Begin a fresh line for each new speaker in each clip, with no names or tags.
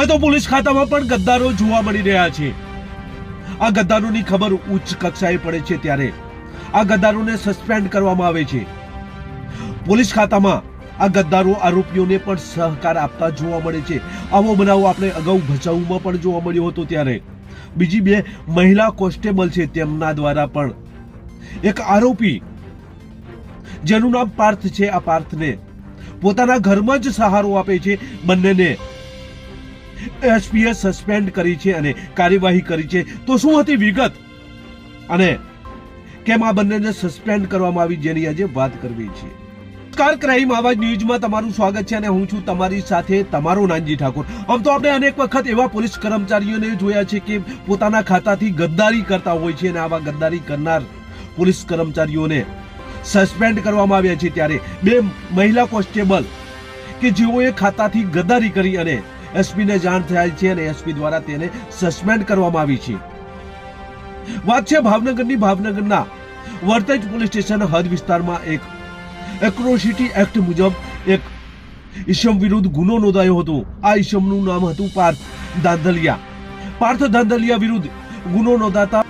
હવે તો પોલીસ ખાતામાં પણ ગદ્દારો જોવા મળી રહ્યા છે. આ ગદ્દારોની ખબર ઉચ્ચ કક્ષાએ પડે છે ત્યારે. આ ગદ્દારોને સસ્પેન્ડ કરવામાં આવે છે. પોલીસ ખાતામાં આ ગદ્દારો આરોપીઓને પણ સહકાર આપતા જોવા મળે છે. આવો બનાવ આપણે અગાઉ ભચાઉમાં પણ જોવા મળ્યો હતો ત્યારે. બીજી બે મહિલા કોન્સ્ટેબલ છે તેમના દ્વારા પણ. એક આરોપી, જેનું નામ પાર્થ છે, આ પાર્થને પોતાના ઘરમાં જ સહારો આપે છે બંનેને. એસપીએ સસ્પેન્ડ કરી છે અને કાર્યવાહી કરી છે. તો શું હતી વિગત? અને કેમ આ બંનેને સસ્પેન્ડ કરવામાં આવી જેની આજે વાત કરવી છે? નમસ્કાર, ક્રાઇમ આવાજ ન્યૂઝમાં તમારું સ્વાગત છે અને હું છું તમારી સાથે તમારો નાનજી ઠાકોર. આમ તો આપણે અનેક વખત એવા પોલીસ કર્મચારીઓને જોયા છે કે પોતાના ખાતાથી ગદ્દારી કરતા હોય છે અને આવા ગદ્દારી કરનાર પોલીસ કર્મચારીઓને સસ્પેન્ડ કરવામાં આવ્યા છે ત્યારે બે મહિલા કોન્સ્ટેબલ કે જેઓએ ખાતાથી ગદ્દારી કરી અને એસપીને જાણ થયેલ છે અને એસપી દ્વારા તેને સસ્પેન્ડ કરવામાં આવી છે. વાત છે ભાવનગરની. ભાવનગરના વર્તેજ પોલીસ સ્ટેશન હદ વિસ્તારમાં એક એક્રોસિટી એક્ટ મુજબ એક ઈશમ વિરુદ્ધ ગુનો નોંધાયો હતો. આ ઈશમનું નામ હતું પાર્થ દાંધલિયા પાર્થ દાંધલિયા વિરુદ્ધ ગુનો નોંધાતા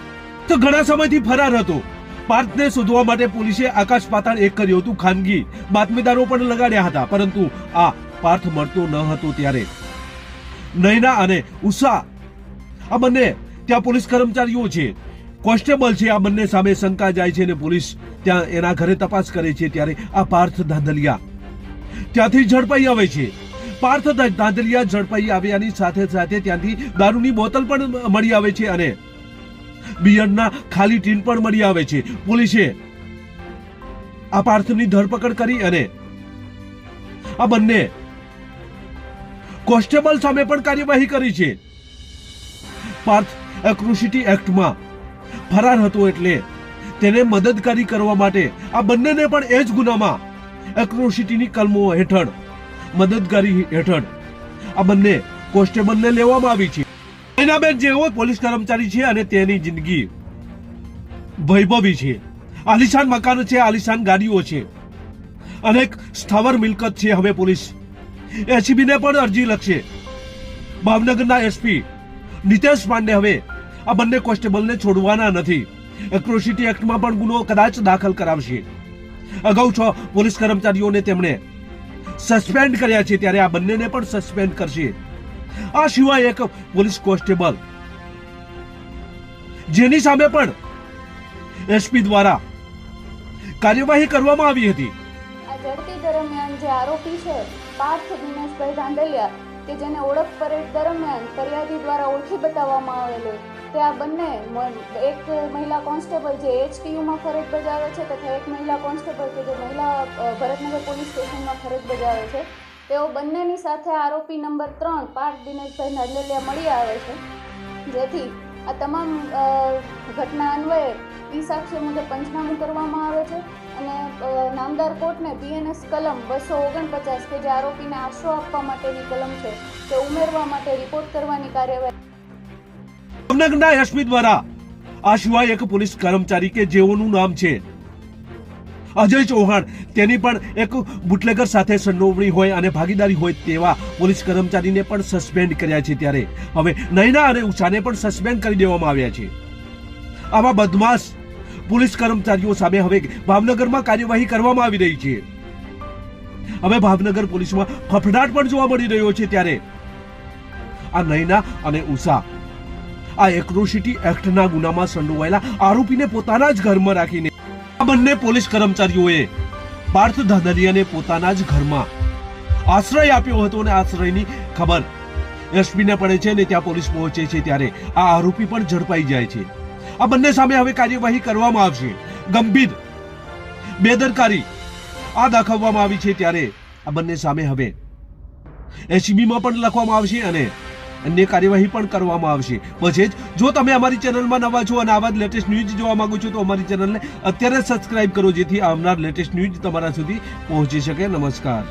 તો ઘણા સમયથી ફરાર હતો. પાર્થને શોધવા માટે પોલીસે આકાશ પાતાળ એક કર્યું હતું. ખાનગી બાતમીદારો પણ લગાડ્યા હતા. પરંતુ આ પાર્થ મળતો ન હતો ત્યારે. નયના અને ઉષા. આ બંને ત્યાં પોલીસ કર્મચારીઓ છે. કોન્સ્ટેબલ છે, આ બંને સામે શંકા જાય છે અને પોલીસ ત્યાં એના ઘરે તપાસ કરે છે ત્યારે આ પાર્થ ધાંધલિયા. ત્યાંથી ઝડપાઈ આવે છે. પાર્થ ધાંધલિયા ઝડપાઈ આવ્યાની સાથે સાથે ત્યાંથી દારૂની બોતલ પણ મળી આવે છે અને બિયરના ખાલી ટીન પણ મળી આવે છે. પોલીસે આ પાર્થની ધરપકડ કરી અને આ બંને કોન્સ્ટેબલ સામે પણ કાર્યવાહી કરી છે. પાર્થ એક્રોસિટી એક્ટમાં ફરાર હતો એટલે તેને મદદકારી કરવા માટે આ બંનેને પણ એ જ ગુનામાં એક્રોસિટીની કલમો હેઠળ, મદદગારી હેઠળ આ બંને કોન્સ્ટેબલને લેવામાં આવી છે. નયનાબેન જેઓ પોલીસ કર્મચારી છે અને તેની જિંદગી વૈભવી છે. આલિશાન મકાન છે, આલિશાન ગાડીઓ છે. અનેક સ્થાવર મિલકત છે, હવે પોલીસ એસીબીને પણ અરજી લખશે. ભાવનગરના એસપી નિતેશ પાંડે હવે આ બંને કોન્સ્ટેબલને છોડવાના નથી. એક્રોસિટી એક્ટમાં પણ ગુનો કદાચ દાખલ કરાવશે. અગાઉ છ પોલીસ કર્મચારીઓને તેમણે સસ્પેન્ડ કર્યા છે, ત્યારે આ બંનેને પણ સસ્પેન્ડ કરશે. આ સિવાય એક પોલીસ કોન્સ્ટેબલ જેની સામે પણ એસપી દ્વારા કાર્યવાહી કરવામાં આવી હતી.
ઝડપી દરમિયાન જે આરોપી છે, પાર્થ દિનેશભાઈ ધાંધલિયા કે જેને ઓળખ પરેડ દરમિયાન ફરિયાદી દ્વારા ઓળખી બતાવવામાં આવેલો, તે આ બંને એક મહિલા કોન્સ્ટેબલ જે એચટીયુમાં ફરજ બજાવે છે, તથા એક મહિલા કોન્સ્ટેબલ કે જે મહિલા ભરતનગર પોલીસ સ્ટેશનમાં ફરજ બજાવે છે. તેઓ બંનેની સાથે આરોપી નંબર ત્રણ, પાર્થ દિનેશભાઈ ધાંધલિયા મળી આવે છે. જેથી આ તમામ ઘટના અન્વયે ઈ સાક્ષ્ય મુદ્દે પંચનામું કરવામાં આવે છે અને નામદાર કોર્ટને બીએનએસ કલમ બસો ઓગણપચાસ કે જે આરોપીને આશરો આપવા માટેની કલમ છે તે ઉમેરવા માટે રિપોર્ટ કરવાની કાર્યવાહી
જામનગરના એસપી દ્વારા? આ સિવાય એક પોલીસ કર્મચારી કે જેઓનું નામ છે અજય ચૌહાણ, તેની પણ એક બુટલેગર સાથે સંડોવણી હોય અને ભાગીદારી હોય તેવા પોલીસ કર્મચારીને પણ સસ્પેન્ડ કર્યા છે ત્યારે. હવે નયના અને ઉષાને પણ સસ્પેન્ડ કરી દેવામાં આવ્યા છે. આવા બદમાશ પોલીસ કર્મચારીઓ સામે હવે ભાવનગરમાં કાર્યવાહી કરવામાં આવી રહી છે. હવે ભાવનગર પોલીસમાં ફફડાટ પણ જોવા મળી રહ્યો છે ત્યારે. આ નયના અને ઉષા. આ એક્રોસિટી એક્ટના ગુનામાં સંડોવાયેલા આરોપીને પોતાના જ ઘરમાં રાખીને. આ બંને પોલીસ કર્મચારીઓએ પાર્થ ધાંધલિયાને પોતાના જ ઘરમાં આશ્રય આપ્યો હતો અને આશ્રયની ખબર એસપીને પડે છે ને ત્યાં પોલીસ પહોંચે છે ત્યારે આ આરોપી પણ ઝડપાઈ જાય છે. આ બંને સામે હવે કાર્યવાહી કરવામાં આવશે. ગંભીર, બેદરકારી આ દાખવવામાં આવી છે ત્યારે આ બંને સામે હવે એસીબીમાં પણ લખવામાં આવશે અને અન્ય કાર્યવાહી પણ કરવામાં આવશે. પછી જ જો તમે અમારી ચેનલમાં નવા છો અને આવા જ લેટેસ્ટ ન્યૂઝ જોવા માંગો છો, તો અમારી ચેનલને અત્યારે સબસ્ક્રાઇબ કરો જેથી આવનાર લેટેસ્ટ ન્યૂઝ તમારા સુધી પહોંચી શકે. નમસ્કાર.